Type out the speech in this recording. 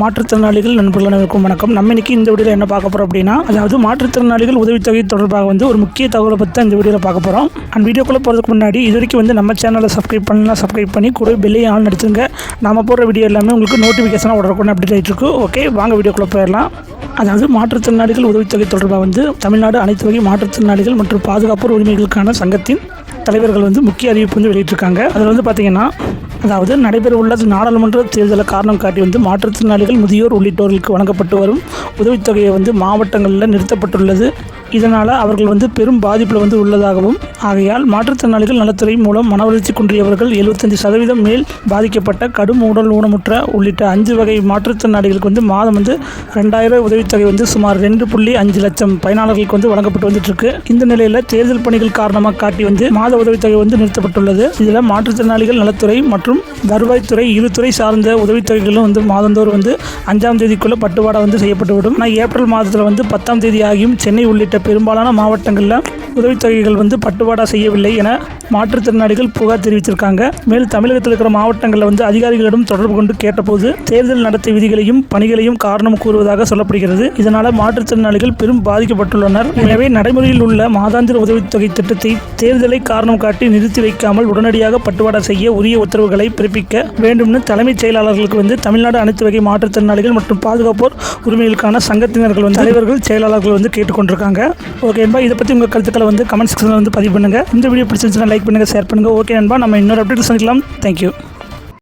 மாற்றுத்திறனாளிகள் நண்பர்கள் அனைவருக்கும் வணக்கம். நம்ம இன்னைக்கு இந்த வீடியோவில் என்ன பார்க்க போகிறோம் அப்படின்னா அதாவது மாற்றுத்திறனாளிகள் உதவித்தொகை தொடர்பாக வந்து ஒரு முக்கிய தகவலை பற்றி இந்த வீடியோவில் பார்க்க போகிறோம் அண்ட் வீடியோக்குள்ளே போகிறதுக்கு முன்னாடி இது வரைக்கும் வந்து நம்ம சேனலை சப்ஸ்கிரைப் பண்ணலாம் சப்ஸ்கிரைப் பண்ணி கூட பெல்லை ஆன் நடிச்சுங்க நம்ம போடுற வீடியோ எல்லாமே உங்களுக்கு நோட்டிஃபிகேஷனாக உடனுக்குடன் அப்டேட் ஆகிட்டு இருக்கு. ஓகே வாங்க வீடியோக்குள்ளே போயிடலாம். அதாவது மாற்றுத்திறனாளிகள் உதவித்தொகை தொடர்பாக வந்து தமிழ்நாடு அனைத்து வகை மாற்றுத்திறனாளிகள் மற்றும் பாதுகாப்பு உரிமைகளுக்கான சங்கத்தின் தலைவர்கள் வந்து முக்கிய அறிவிப்பு வந்து வெளியிட்டிருக்காங்க. அதில் வந்து பார்த்தீங்கன்னா அதாவது நடைபெறவுள்ள நாடாளுமன்ற தேர்தலை காரணம் காட்டி வந்து மாற்றுத்திறனாளிகள் முதியோர் உள்ளிட்டோர்களுக்கு வழங்கப்பட்டு வரும் உதவித்தொகையை வந்து மாவட்டங்களில் நிறுத்தப்பட்டுள்ளது. இதனால் அவர்கள் வந்து பெரும் பாதிப்பில் வந்து உள்ளதாகவும் ஆகையால் மாற்றுத்திறனாளிகள் நலத்துறை மூலம் மன வளர்ச்சி குன்றியவர்கள் எழுபத்தஞ்சு சதவீதம் மேல் பாதிக்கப்பட்ட கடும் உடல் ஊனமுற்ற உள்ளிட்ட அஞ்சு வகை மாற்றுத்திறனாளிகளுக்கு வந்து மாதம் வந்து ரெண்டாயிரம் உதவித்தொகை வந்து சுமார் ரெண்டு புள்ளி அஞ்சு லட்சம் பயனாளர்களுக்கு வந்து வழங்கப்பட்டு வந்துட்டு இருக்கு இந்த நிலையில் தேர்தல் பணிகள் காரணமாக காட்டி வந்து மாத உதவித்தொகை வந்து நிறுத்தப்பட்டுள்ளது. இதில் மாற்றுத்திறனாளிகள் நலத்துறை மற்றும் வருவாய்த்துறை இரு துறை சார்ந்த உதவித்தொகைகளும் வந்து மாதந்தோறும் வந்து அஞ்சாம் தேதிக்குள்ள பட்டுவாடா வந்து செய்யப்பட்டுவிடும். ஆனால் ஏப்ரல் மாதத்தில் வந்து பத்தாம் தேதி ஆகியும் சென்னை உள்ளிட்ட பெரும்பாலான மாவட்டங்களில் உதவித்தொகைகள் வந்து பட்டுவாடா செய்யவில்லை என மாற்றுத்திறனாளிகள் புகார் தெரிவித்திருக்காங்க மேலும் தமிழகத்தில் இருக்கிற மாவட்டங்களில் வந்து அதிகாரிகளிடம் தொடர்பு கொண்டு கேட்டபோது தேர்தல் நடத்தை விதிகளையும் பணிகளையும் காரணம் கூறுவதாக சொல்லப்படுகிறது. இதனால் மாற்றுத்திறனாளிகள் பெரும் பாதிக்கப்பட்டுள்ளனர். எனவே நடைமுறையில் உள்ள மாதாந்திர உதவித்தொகை திட்டத்தை தேர்தலை காரணம் காட்டி நிறுத்தி வைக்காமல் உடனடியாக பட்டுவாடா செய்ய உரிய உத்தரவுகளை பிறப்பிக்க வேண்டும்னு தலைமைச் செயலாளர்களுக்கு வந்து தமிழ்நாடு அனைத்து வகை மாற்றுத்திறனாளிகள் மற்றும் பாதுகாப்போர் உரிமைகளுக்கான சங்கத்தினர்கள் வந்து தலைவர்கள் செயலாளர்கள் வந்து கேட்டுக்கொண்டிருக்காங்க. ஓகே இதை பற்றி உங்கள் கருத்துக்களை வந்து கமெண்ட் செக்ஷனில் வந்து பதிவு பண்ணுங்கள் இந்த வீடியோ பிடிச்சிருந்துச்சுன்னா லைக் பண்ணுங்கள் ஷேர் பண்ணுங்கள் ஓகே நண்பா நம்ம இன்னொரு அப்டேட் சந்திக்கலாம். தேங்க்யூ